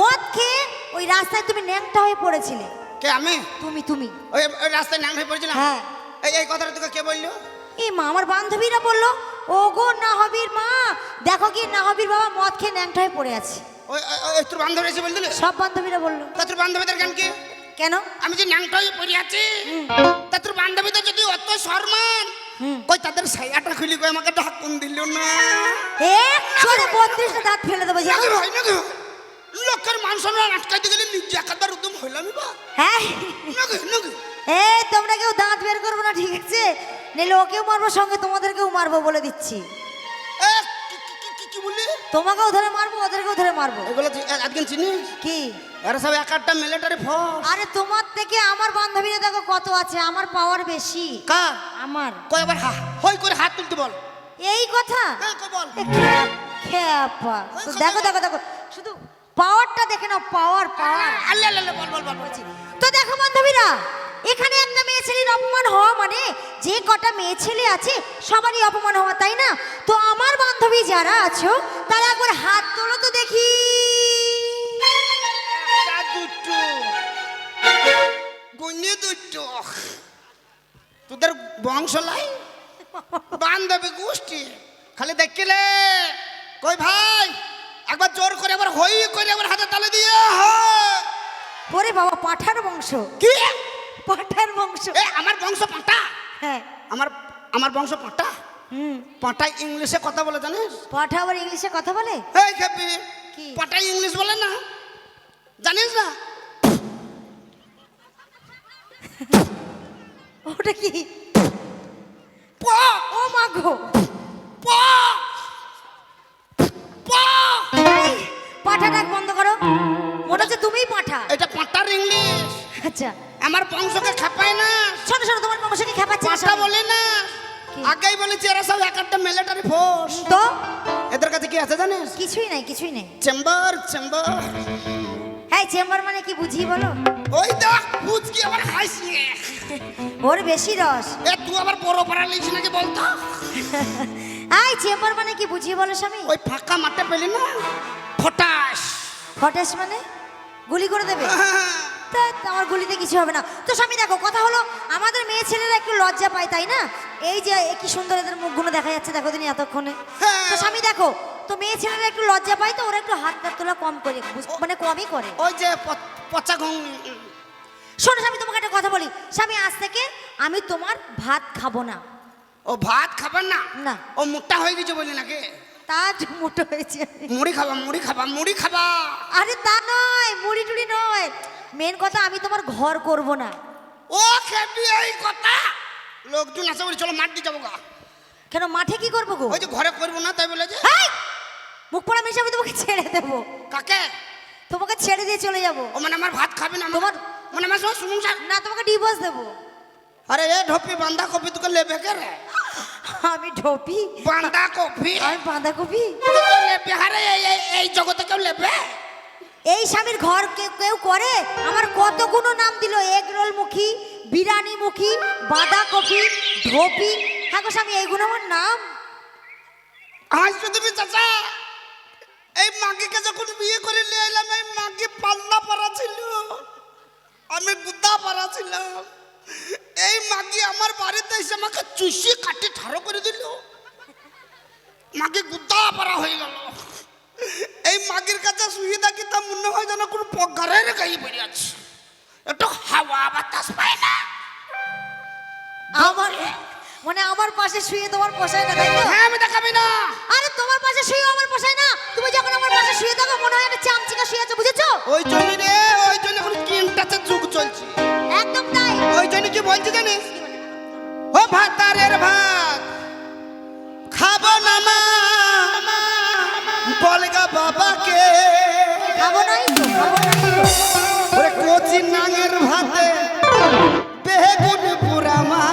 মদ খেয়ে ওই রাস্তায় তুমি ন্যাংটা হয়ে পড়েছিলে। কে আমি? তুমি তুমি। ওই ওই রাস্তায় নাম হয়ে পড়েছিলাম? হ্যাঁ। এই এই কথাটা তোকে কে বলল? এই মা আমার বান্ধবীরা বলল ও গো নাহবির মা দেখো কি নাহবির বাবা মদ খেয়ে ন্যাংটা হয়ে পড়ে আছে। ওই ওই- তোর বান্ধবী এসে বলদিলে সব বান্ধবীরা বলল। তা তোর বান্ধবীদের গান কি? কেন? আমি যে ন্যাংটা হয়ে পড়ে আছি তা তোর বান্ধবীদের যদি অত সম্মান। কই তাদের সাইয়াটা খুলি কই আমাকে ঢাকুন দিল না। একবারে বত্রিশটা দাঁত ফেলে দেবো জানো? নাকি ভাই? লোকের মান আটকাইতে গেলে নিজে একাধার উদ্যম হইলামই বা। হ্যাঁ। নাকি নাকি এই তোমরা কেউ দাঁত বের করব না ঠিক আছে? নিলে ওকেও মারবো সঙ্গে তোমাদেরকেও মারবো বলে দিচ্ছি। কি- বললি? তোমাকেও ধরে মারবো ওদেরকেও ধরে মারবো। এগুলো একদিন চিনিস? কি? এরা সব এক একটা মিলিটারি ফোর্স আরে তোমার থেকে আমার বান্ধবীরা দেখো কত আছে আমার পাওয়ার বেশি। কা? আমার। কয় আবার হা হই করে হাত তুলতে বল। এই কথা? কই বল। এ খ্যাপা। দেখো দেখো দেখো। শুধু পাওয়ারটা দেখে নাও পাওয়ার পাওয়ার। আল্লাহ আল্লাহ বল বল বল বলছি। তো দেখো বান্ধবীরা এখানে একটা মেয়ে ছেলের অপমান হওয়া মানে যে কটা মেয়ে ছেলে আছে সবারই অপমান হওয়া তাই না? তো আমার বান্ধবী যারা আছো তারা একবার হাত তোলো তো দেখি। তোদের বংশ লাই বান্ধবী গোষ্ঠী। খালি দেখিলে। কই ভাই? একবার জোর করে একবার হই করে আবার হাতে তালে দিয়ে ওরে বাবা পাঠার বংশ। কি? পাঠার বংশ। এ আমার বংশ পাটা? হ্যাঁ। আমার আমার বংশ পাটা? হুম। পাটা ইংলিশে কথা বলে জানিস? পাঠা আবার ইংলিশে কথা বলে? এই খেপি। কি? পাটা ইংলিশ বলে না। জানিস না? ওটা কি? প। ও মা গো। প। হচ্ছে পাঠা। এটা পাটার ইংলিশ। আচ্ছা। আমার বংশকে খেপায় না। শোনো শোনো তোমার বংশকে খেপাচ্ছে? না বলে না? আগেই বলেছি এরা সব এক একটা মিলিটারি ফোর্স তো? এদের কাছে কি আছে জানিস? কিছুই নাই কিছুই নেই। Chamber chamber. হ্যাঁ চেম্বার মানে কি বুঝি বলো? ওই দেখ বুঝ কি আবার হাসি ওর বেশি রস। এ তুই আবার বড় পাড়া লিখছি নাকি বলতো? আই চেম্বার মানে কি বুঝিয়ে বলো স্বামী? ওই ফাঁকা মাঠে পেলি না? ফটাস। ফটেস মানে? গুলি করে দেবে? তা আমার গুলিতে কিছু হবে না। তো স্বামী দেখো কথা হলো আমাদের মেয়ে ছেলেরা একটু লজ্জা পায় তাই না? এই যে কি সুন্দর এদের মুখগুলো দেখা যাচ্ছে দেখো দিন এতক্ষণে। হ্যাঁ। তো স্বামী দেখো তো মেয়ে ছেলেরা একটু লজ্জা পায় তো ওরা একটু হাত টাত তোলা কম করে মানে কমই করে। ওই যে পচা ঘুম শোনো স্বামী তোমাকে একটা কথা বলি। স্বামী আজ থেকে আমি তোমার ভাত খাব না। ও ভাত খাবার না? না। ও মোটা হয়ে গেছে বলি নাকি? তা মোটো হয়েছে। মুড়ি খাবা মুড়ি খাবা মুড়ি খাবা। আরে তা নয় মুড়ি টুড়ি নয়। মেন কথা আমি তোমার ঘর করব না। ও খেপি এই কথা। লোকজন আছে বলে চলো মাঠ দিয়ে যাব গা। কেন মাঠে কি করব গো? ওই যে ঘরে করব না তাই বলে যে! মুখ পড়া মেশে আমি তোমাকে ছেড়ে দেবো। কাকে? তোমাকে ছেড়ে দিয়ে চলে যাব। ও মানে আমার ভাত খাবে না আমার- তোমার- মানে আমার সব সংসার না তোমাকে ডিভোর্স দেবো। আরে এ ঢপি বান্ধা কপি তোকে লেবে কে রে? আমি ঢোপি। বান্ধা কপি আমি বাঁধাকপি। হারে এই- জগতে কেউ লেবে এই স্বামীর ঘর কেউ করে? আমার কতগুলো নাম দিল? এগ রোল মুখী বিরিয়ানি মুখী বাঁধাকপি ঢোপি। হ্যাঁ গো স্বামী এইগুলো আমার নাম। আজ তো তুমি চাচা। এই মাগিকে যখন বিয়ে করে নিয়ে এলাম এই মাগি পাল্লা পাড়া ছিল। আমি গুদা পাড়া ছিলাম। এই মাগি আমার বাড়িতে এসে আমাকে চুষি কাটি ঠাড়ো করে দিল। মাগি গুদা পারা হয়ে গেল। এই মাগির কাছে শুয়ে থাকি তা মনে হয় যেন কোনো পগারের গাই বেরিয়ে আছে। একটু হাওয়া বাতাস পায় না। আমার মানে আমার পাশে শুয়ে তোমার পোষায় না তাই তো? হ্যাঁ আমি দেখাবি না। আরে তোমার পাশে শুয়ে আমার পোষায় না। তুমি যখন আমার পাশে শুয়ে থাকো মনে হয় একটা চামচিকা শুয়ে আছে বুঝেছ? ওই জন্য রে ওই জন্য এখন কিনটাতে যুগ চলছে। একদম তাই। ওই জন্য কি বলছি জানিস? ও ভাতারের ভাত খাব না মা। বলগা বাবাকে। খাব নাই তো খাব নাই তো। ওরে কচি নাঙের ভাতে বেগুন পুরা মা।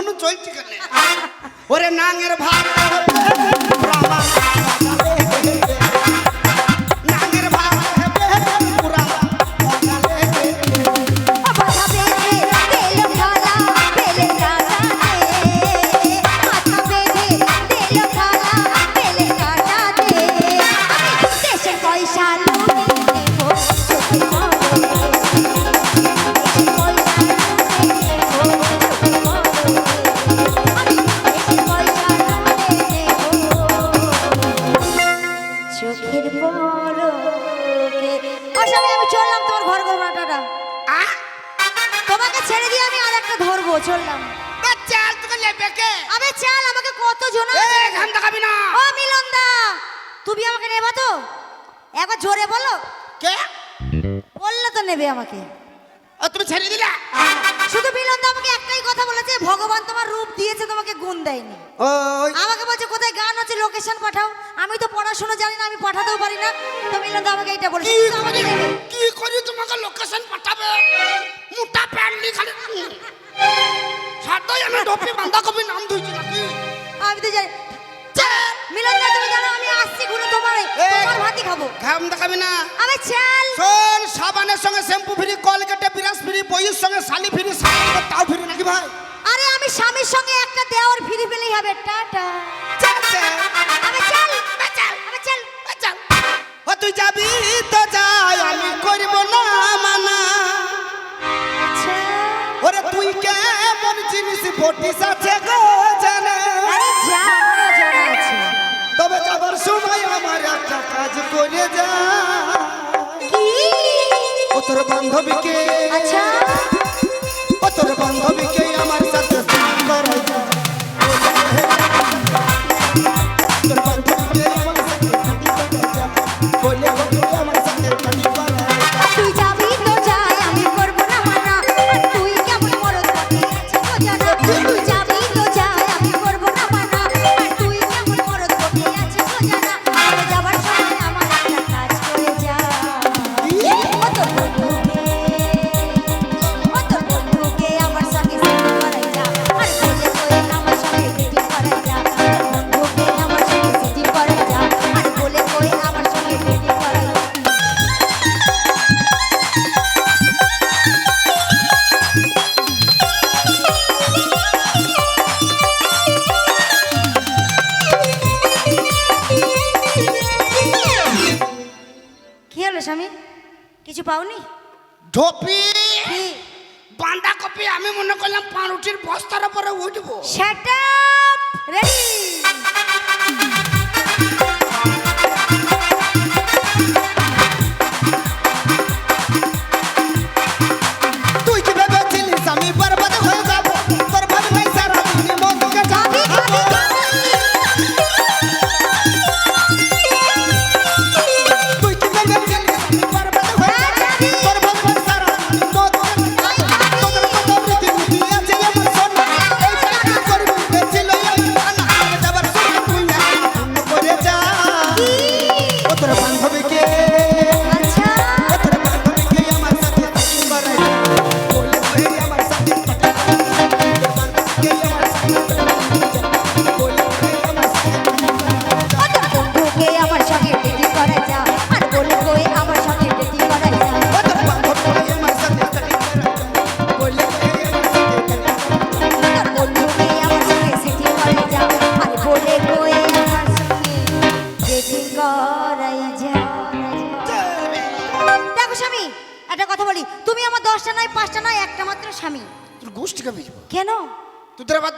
ঘন চলছে কেন ওরে নাঙের ভাত। নাঙের ভাত। তুমি আমাকে নেবা তো? একবার জোরে বলো। কে? বললে তো নেবে আমাকে। ও তুমি ছেড়ে দিলা? শুধু মিলনদা আমাকে একটাই কথা বলেছে ভগবান তোমার রূপ দিয়েছে তোমাকে গুণ দেয়নি। আমাকে বলছে কোথায় গান আছে লোকেশন পাঠাও। আমি তো পড়াশোনা জানি না আমি পাঠাতেও পারি না। তো মিলনদা আমাকে এটা বলেছে কি আমাকে করি কি করি তোমাকে লোকেশন পাঠাবে? মোটা প্যান্ট নি খালি সাদাই আমি টপি বাঁধাকপি নাম ধুইছি নাকি? আমি তো জানি মিলনদা তুমি জানো আমি আসছি ঘুরে তোমার। তোমার ভাতি খাব। ঘাম দেখাবি না। আরে চাল শোন সাবানের সঙ্গে শ্যাম্পু ফ্রি কলগেটে বিরাস ফ্রি বইয়ের সঙ্গে শালি ফ্রি সাবানের তাও ফ্রি নাকি ভাই? আরে আমি স্বামীর সঙ্গে একটা দেওয়ার ফিরে পেলেই হবে। টাটা। বান্ধবীকে। আচ্ছা। ও তোর বান্ধবীকে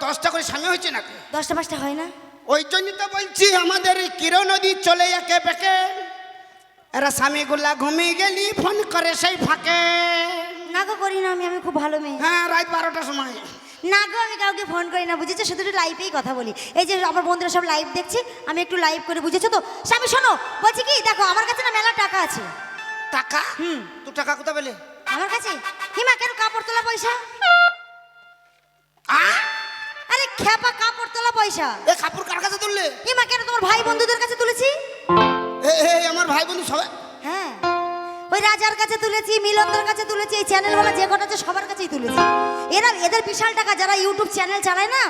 দশটা করে স্বামী হয়েছে নাকি? দশটা পাঁচটা হয় না। ওই জন্যই তো বলছি আমাদের এই কিরণ নদী চলে একে বেঁকে। এরা স্বামীগুলা ঘুমিয়ে গেলি ফোন করে সেই ফাঁকে। না গো করি না আমি আমি খুব ভালো মেয়ে। হ্যাঁ রাত বারোটার সময়। না গো আমি কাউকে ফোন করি না বুঝেছ? শুধু একটু লাইভেই কথা বলি। এই যে আমার বন্ধুরা সব লাইভ দেখছে আমি একটু লাইভ করে বুঝেছ তো? স্বামী শোনো বলছি কি দেখো আমার কাছে না মেলা টাকা আছে। টাকা? হুম। তো টাকা কোথা পেলে? আমার কাছে? হিমা কেন কাপড় তোলা পয়সা? আহ? আরে খেপা কাপড় তোলা পয়সা। এ কাপড় কার কাছে তুললে? হিমা কেন তোমার ভাই বন্ধুদের কাছে তুলেছি? এ আমার ভাই বন্ধু সবাই। হ্যাঁ। রাজার কাছে তুলেছি মিলনদার কাছে তুলেছি এই চ্যানেলওয়ালা যে কটা আছে সবার কাছেই তুলেছি। এরা এদের বিশাল টাকা যারা ইউটিউব চ্যানেল চালায় না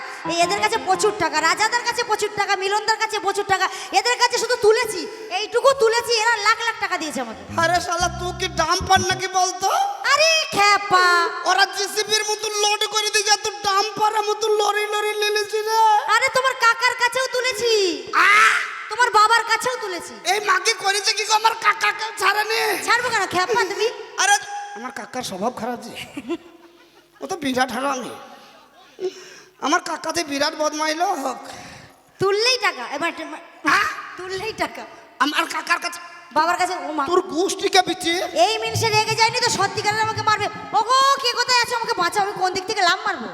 এদের কাছে প্রচুর টাকা রাজাদের কাছে প্রচুর টাকা মিলনদার কাছে প্রচুর টাকা এদের কাছে শুধু তুলেছি এইটুকু তুলেছি এরা লাখ লাখ টাকা দিয়েছে আমাকে আরে শালা তুই কি ডাম পান নাকি বলতো? আরে খ্যাপা। ওরা জিসিবির মতো লোড করে দিয়ে যা তুই ডাম পাড়ার মতো লরি লরি লিলেছি রে। আরে তোমার কাকার কাছেও তুলেছি। আহ! তোমার বাবার কাছেও তুলেছি। এই মাকে করেছে কি গো আমার কাকাকে? ছাড়েনি। ছাড়বো কেন? খ্যাপা তুমি? আরে আমার কাকার স্বভাব খারাপ যে। ও তো বিরাট হারামি। আমার কাকাতে বিরাট বদমাইল হোক। তুললেই টাকা। এবার আহ! তুললেই টাকা। আমার কাকার কাছে বাবার কাছে ও মা তোর গোষ্ঠীকে বিচি এই মিনিষে রেগে যায়নি তো সত্যিকারের আমাকে মারবে। ওগো কে কোথায় আছে আমাকে বাঁচাও? আমি কোন দিক থেকে লাভ মারবো?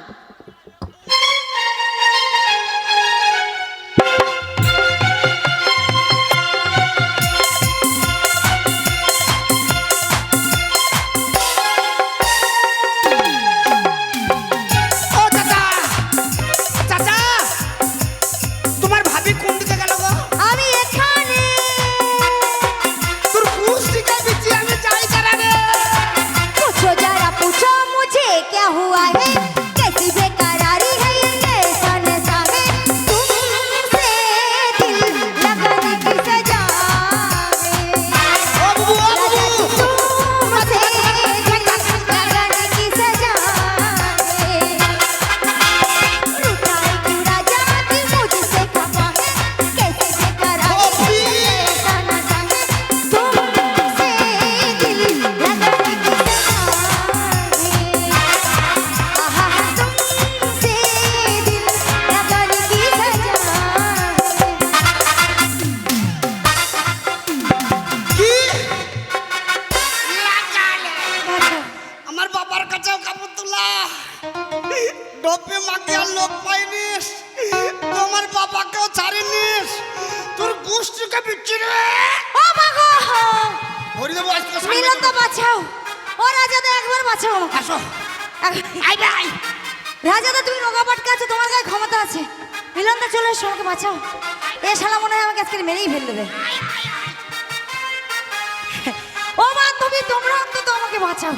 আমাকে আসো। আই ভাই। রাজাদা তুমি রোগা পাটকা আছো তোমার গায়ে ক্ষমতা আছে। মিলনদা চলে এসো আমাকে বাঁচাও। এ শালা মনে হয় আমাকে আজকে মেরেই ফেল দেবে ও বান্ধবী তোমরা অন্তত আমাকে বাঁচাও।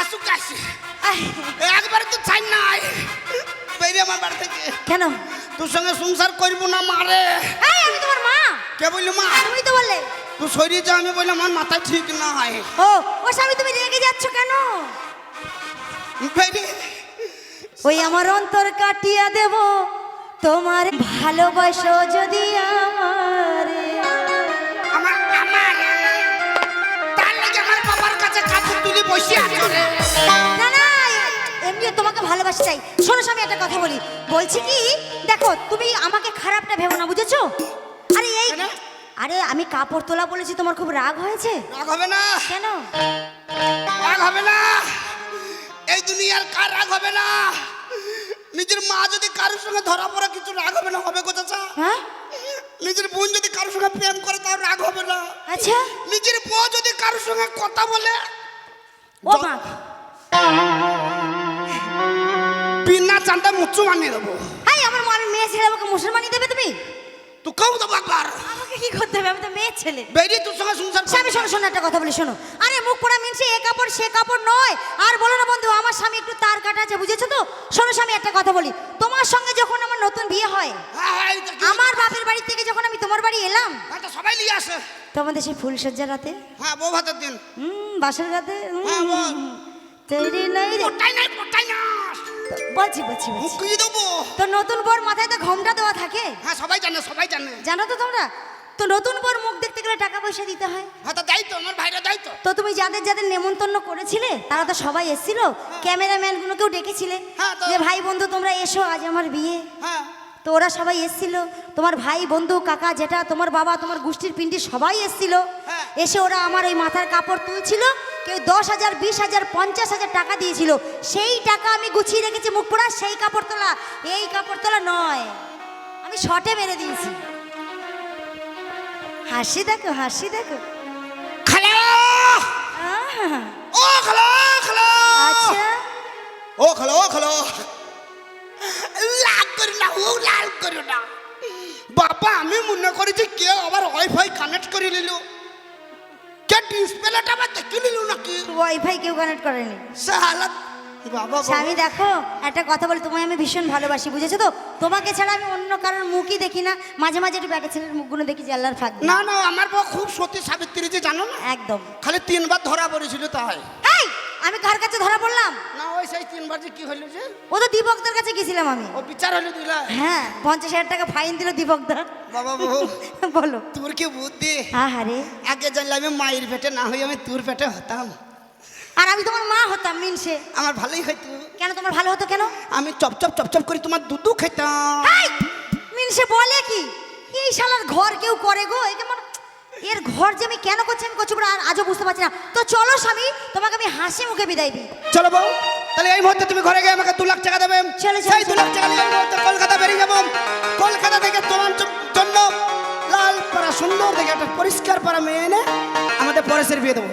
আসু কাশি আহ, একবার তো চাই নাই। বেরিয়ে আমার বাড়ি থেকে। কেন? তোর সঙ্গে সংসার করব না মারে এই আমি তোমার মা। কে বললি মা? তুমি তো বললে। তুই শরীর যা আমি বললাম আমার মাথা ঠিক না হয় ও ও স্বামী তুমি রেগে যাচ্ছ কেন? ওই আমার অন্তর কাটিয়া দেব তোমার ভালোবাসো যদি আমার। তোমাকে ভালোবাসি চাই শোনো স্বামী একটা কথা বলি। বলছি কি দেখো তুমি আমাকে খারাপটা ভেবো না বুঝেছ? আরে এই আরে আমি কাপড় তোলা বলেছি তোমার খুব রাগ হয়েছে? রাগ হবে না। কেন? রাগ হবে না। এই দুনিয়ার কার রাগ হবে না? নিজের মা যদি কারোর সঙ্গে ধরা পড়া কিছু রাগ হবে না হবে গো চাচা হ্যাঁ? নিজের বোন যদি কারোর সঙ্গে প্রেম করে তার রাগ হবে না। আচ্ছা। নিজের বউ যদি কারোর সঙ্গে কথা বলে ও মা। বিনা চান্দা মুচু বানিয়ে দেবো এই আমার মা আমি মেয়ে ছেলে আমাকে মুসলমানি দেবে তুমি? তুই কেউ দেবো একবার আমাকে কি করতে হবে? আমি তো মেয়ে ছেলে। বেরিয়ে তোর সঙ্গে সংসার স্বামী শোনো শোনো একটা কথা বলি শোনো। আরে মুখ পোড়া মিনছে এ কাপড় সে কাপড় নয়। আর বলো না বন্ধু আমার স্বামী একটু তার কাটা আছে বুঝেছ তো? শোনো স্বামী একটা কথা বলি। তোমার সঙ্গে যখন আমার নতুন বিয়ে হয় হ্যাঁ হ্যাঁ তো আমার বাপের বাড়ি থেকে যখন আমি তোমার বাড়ি এলাম হ্যাঁ তো সবাই নিয়ে আসে। তোমাদের সেই ফুলসজ্জার রাতে? হ্যাঁ বউ ভাতের দিন। হুম বাসর রাতে? হ্যাঁ। তৈরি নাই রে। কোটাই নাই কোটাই না বলছি বলছি বলছি। দেবো। তো নতুন বর মাথায় তো ঘোমটা দেওয়া থাকে। হ্যাঁ সবাই জানে সবাই জানে। জানো তো তোমরা? তো নতুন বর মুখ দেখতে গেলে টাকা পয়সা দিতে হয়। হ্যাঁ তো দায়িত্ব আমার ভাইরা দায়িত্ব তো। তুমি যাদের যাদের নেমন্তন্ন করেছিলে তারা তো সবাই এসেছিল। ক্যামেরাম্যানগুলোকেও ডেকেছিলে। হ্যাঁ, যে ভাই বন্ধু তোমরা এসো আজ আমার বিয়ে। হ্যাঁ। তো ওরা সবাই এসেছিল। তোমার ভাই বন্ধু কাকা যেটা তোমার বাবা তোমার গোষ্ঠীর পিন্ডি সবাই এসেছিল। হ্যাঁ। এসে ওরা আমার ওই মাথার কাপড় তুলছিল। কেউ দশ হাজার বিশ হাজার পঞ্চাশ হাজার টাকা দিয়েছিল। সেই টাকা আমি গুছিয়ে রেখেছি মুখ পোড়া সেই কাপড় তোলা। এই কাপড় তোলা নয়। আমি শর্টে মেরে দিয়েছি। হাসি দেখো হাসি দেখো। খালা! ও খালা খালা! আচ্ছা। ও খালা ও খালা। লাল করি না ও লাল করি না। বাবা আমি মনে করি যে কেউ আবার ওয়াইফাই কানেক্ট করে নিল। কে ডিসপ্লেটা বাতে কিনিলু নিল নাকি? ওয়াইফাই কেউ কানেক্ট করেনি। সালা বাবা স্বামী দেখো একটা কথা বলি তোমায় আমি ভীষণ ভালোবাসি বুঝেছ তো? তোমাকে ছাড়া আমি অন্য কারোর মুখই দেখি না। মাঝে মাঝে একটু ব্যাগে ছেলের মুখগুলো দেখি যে আল্লাহর ফাঁক না না আমার বউ খুব সতী সাবিত্রী যে জানো না? একদম। খালি তিনবার ধরা পড়েছিল তাই। আমি কার কাছে ধরা পড়লাম? না ওই সেই তিনবার যে কি হলো যে? ও তো দীপকদার কাছে গেছিলাম আমি। ও বিচার হলো দিলা হ্যাঁ পঞ্চাশ হাজার টাকা ফাইন দিল দীপকদার। বাবা বউ বলো। তোর কি বুদ্ধি? হ্যাঁ হ্যাঁ রে। আগে জানলে আমি মায়ের পেটে না হই আমি তোর পেটে হতাম। আর আমি তোমার মা হতাম মিনসে। আমার ভালোই হইতো কেন তোমার ভালো হতো কেন? আমি চপচপ চপচপ করে তোমার দুধু খেতাম। মিনসে বলে কি? এই শালার ঘর কেউ করে গো এই কেমন এর ঘর যে আমি কেন করছি আমি করছি আর আজও বুঝতে পারছি না। তো চলো স্বামী তোমাকে আমি হাসি মুখে বিদায় দিই। চলো বউ তাহলে এই মুহূর্তে তুমি ঘরে গিয়ে আমাকে দু লাখ টাকা দেবে। চলো, সেই দু লাখ টাকা নিয়ে এই মুহূর্তে কলকাতা বেরিয়ে যাব। কলকাতা থেকে তোমার জন্য লাল পাড়া সুন্দর দেখে একটা পরিষ্কার পাড়া মেয়ে এনে আমাদের পরেশের বিয়ে দেবো।